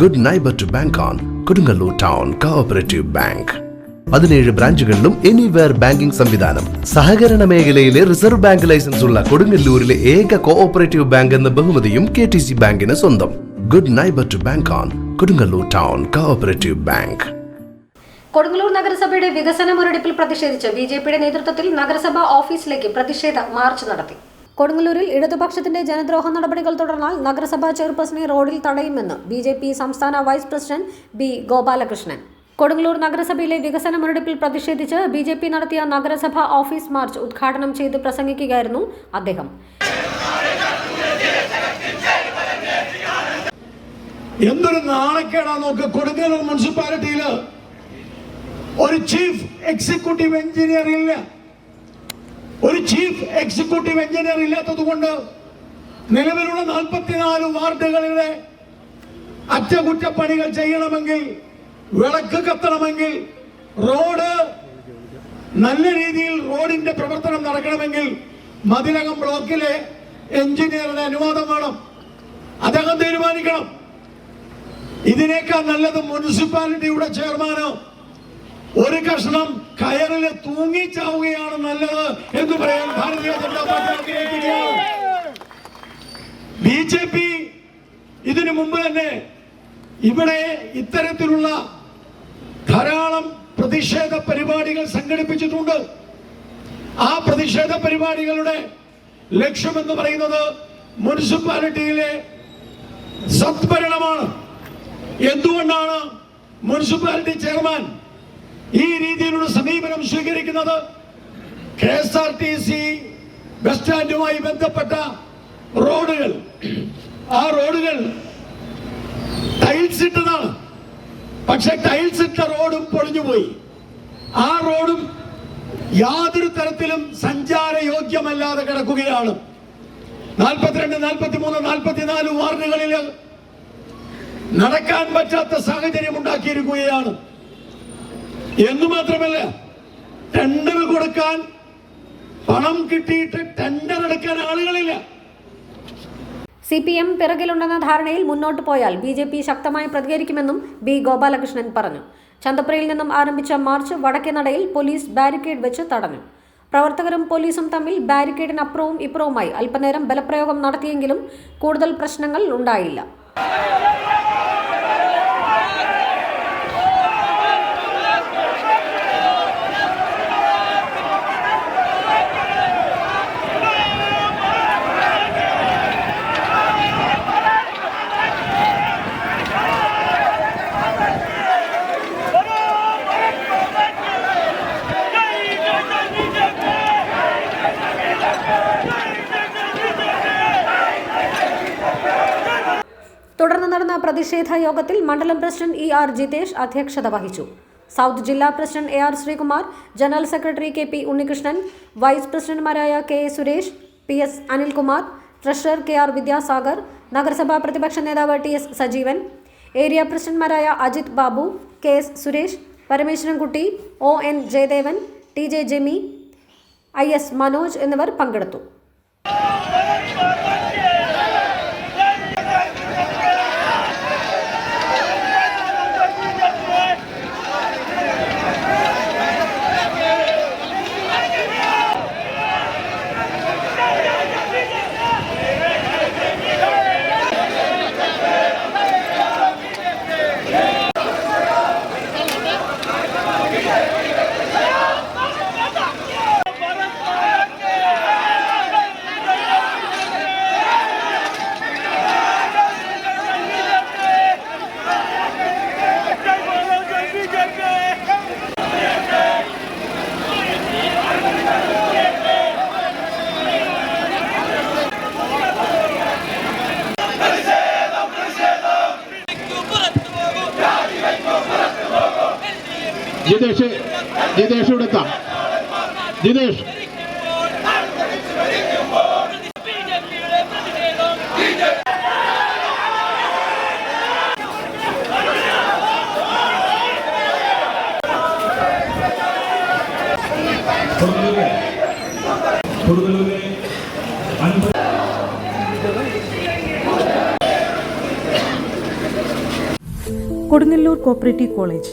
Good neighbour to bank on Kodungallur town cooperative bank പതിനേഴ് ബ്രാഞ്ചുകളിലും anywhere banking സംവിധാനം സഹകരണ മേഖലയിലെ റിസർവ് ബാങ്ക് ലൈസൻസ് ഉള്ള കൊടുങ്ങല്ലൂരിലെ ഏക കോഓപ്പറേറ്റീവ് ബാങ്ക് എന്ന ബഹുമതിയും കെ ടി സി ബാങ്കിന് സ്വന്തം good neighbour to bank on Kodungallur town cooperative bank Kodungallur നഗരസഭയുടെ വികസന മുരടിപ്പിൽ പ്രതിഷേധിച്ച് ബി ജെ പിയുടെ നേതൃത്വത്തിൽ നഗരസഭാ ഓഫീസിലേക്ക് പ്രതിഷേധ മാർച്ച് നടത്തി കൊടുങ്ങല്ലൂരിൽ ഇടതുപക്ഷത്തിന്റെ ജനദ്രോഹ നടപടികൾ തുടർന്നാൽ നഗരസഭാ ചെയർപേഴ്സണെ റോഡിൽ തടയുമെന്ന് ബി ജെ പി സംസ്ഥാന vice president B Gopalakrishnan Kodungallur നഗരസഭയിലെ വികസന മുരടിപ്പിൽ പ്രതിഷേധിച്ച് ബി ജെ പി നടത്തിയ നഗരസഭാ ഓഫീസ് മാർച്ച് ഉദ്ഘാടനം ചെയ്ത് പ്രസംഗിക്കുകയായിരുന്നു അദ്ദേഹം എന്തൊരു നാണക്കേടാ നോക്ക് കൊടുങ്ങല്ലൂർ മുനിസിപ്പാലിറ്റിയിൽ ഒരു ചീഫ് എക്സിക്യൂട്ടീവ് എഞ്ചിനീയർ ഇല്ല ഒരു ചീഫ് എക്സിക്യൂട്ടീവ് എഞ്ചിനീയർ ഇല്ലാത്തത് കൊണ്ട് നിലവിലുള്ള നാൽപ്പത്തിനാല് വാർഡുകളിലെ അറ്റകുറ്റപ്പണികൾ ചെയ്യണമെങ്കിൽ വിളക്ക് കത്തണമെങ്കിൽ റോഡ് നല്ല രീതിയിൽ റോഡിന്റെ പ്രവർത്തനം നടക്കണമെങ്കിൽ മതിലകം ബ്ലോക്കിലെ എഞ്ചിനീയറുടെ അനുവാദം വേണം അദ്ദേഹം തീരുമാനിക്കണം ഇതിനേക്കാൾ നല്ലത് മുനിസിപ്പാലിറ്റിയുടെ ചെയർമാനോ ഒരു കഷ്ണം കയറിൽ തൂങ്ങിച്ചാവുകയാണ് നല്ലത് എന്ന് പറയാൻ Bharatiya Janata party B J P ഇതിനു മുമ്പ് തന്നെ ഇവിടെ ഇത്തരത്തിലുള്ള ധാരാളം പ്രതിഷേധ പരിപാടികൾ സംഘടിപ്പിച്ചിട്ടുണ്ട് ആ പ്രതിഷേധ പരിപാടികളുടെ ലക്ഷ്യമെന്ന് പറയുന്നത് മുനിസിപ്പാലിറ്റിയിലെ സത്ഭരണമാണ് എന്തുകൊണ്ടാണ് മുനിസിപ്പാലിറ്റി ചെയർമാൻ ഈ രീതിയിലുള്ള സമീപനം സ്വീകരിക്കുന്നത് K S R T C bus സ്റ്റാൻഡുമായി ബന്ധപ്പെട്ട റോഡുകൾ ആ റോഡുകൾ ടൈൽസ് ഇട്ടതാണ് പക്ഷെ ടൈൽസ് ഇട്ട റോഡും പൊളിഞ്ഞുപോയി ആ റോഡും യാതൊരു തരത്തിലും സഞ്ചാര യോഗ്യമല്ലാതെ കിടക്കുകയാണ് നാൽപ്പത്തിരണ്ട് നാൽപ്പത്തി മൂന്ന് നാൽപ്പത്തിനാല് വാർഡുകളിൽ നടക്കാൻ പറ്റാത്ത സാഹചര്യം ഉണ്ടാക്കിയിരിക്കുകയാണ് എന്ന് മാത്രമല്ല ടെൻഡർ കൊടുക്കാൻ പണം കിട്ടിയിട്ട് ടെൻഡർ എടുക്കാൻ ആളുകളില്ല സി പി എം പിറകിലുണ്ടെന്ന ധാരണയിൽ മുന്നോട്ട് പോയാൽ ബി ജെ പി ശക്തമായി പ്രതികരിക്കുമെന്നും ബി ഗോപാലകൃഷ്ണൻ പറഞ്ഞു ചന്തപ്പുരയിൽ നിന്നും ആരംഭിച്ച മാർച്ച് വടക്കേനടയിൽ പോലീസ് ബാരിക്കേഡ് വെച്ച് തടഞ്ഞു പ്രവർത്തകരും പോലീസും തമ്മിൽ ബാരിക്കേഡിനപ്പുറവും ഇപ്പുറവുമായി അല്പനേരം ബലപ്രയോഗം നടത്തിയെങ്കിലും കൂടുതൽ പ്രശ്നങ്ങൾ ഉണ്ടായില്ല നടന്ന പ്രതിഷേധ യോഗത്തിൽ മണ്ഡലം പ്രസിഡന്റ് ഇ ആർ ജിതേഷ് അധ്യക്ഷത വഹിച്ചു സൗത്ത് ജില്ലാ president A R Sreekumar general secretary K P Unnikrishnan vice പ്രസിഡന്റുമാരായ K A Suresh P S Anilkumar treasurer K R Vidyasagar നഗരസഭാ പ്രതിപക്ഷ നേതാവ് ടി എസ് സജീവൻ ഏരിയ പ്രസിഡന്റുമാരായ Ajith Babu K S Suresh Parameswarankutty O N Jayadevan T J Jemi I S Manoj എന്നിവർ പങ്കെടുത്തു ജിതേഷ് ജിതേഷ് ഇവിടെ എത്താം ജിതേഷ് കൊടുങ്ങല്ലൂരിലെ കൊടുങ്ങല്ലൂർ കോപ്പറേറ്റീവ് കോളേജ്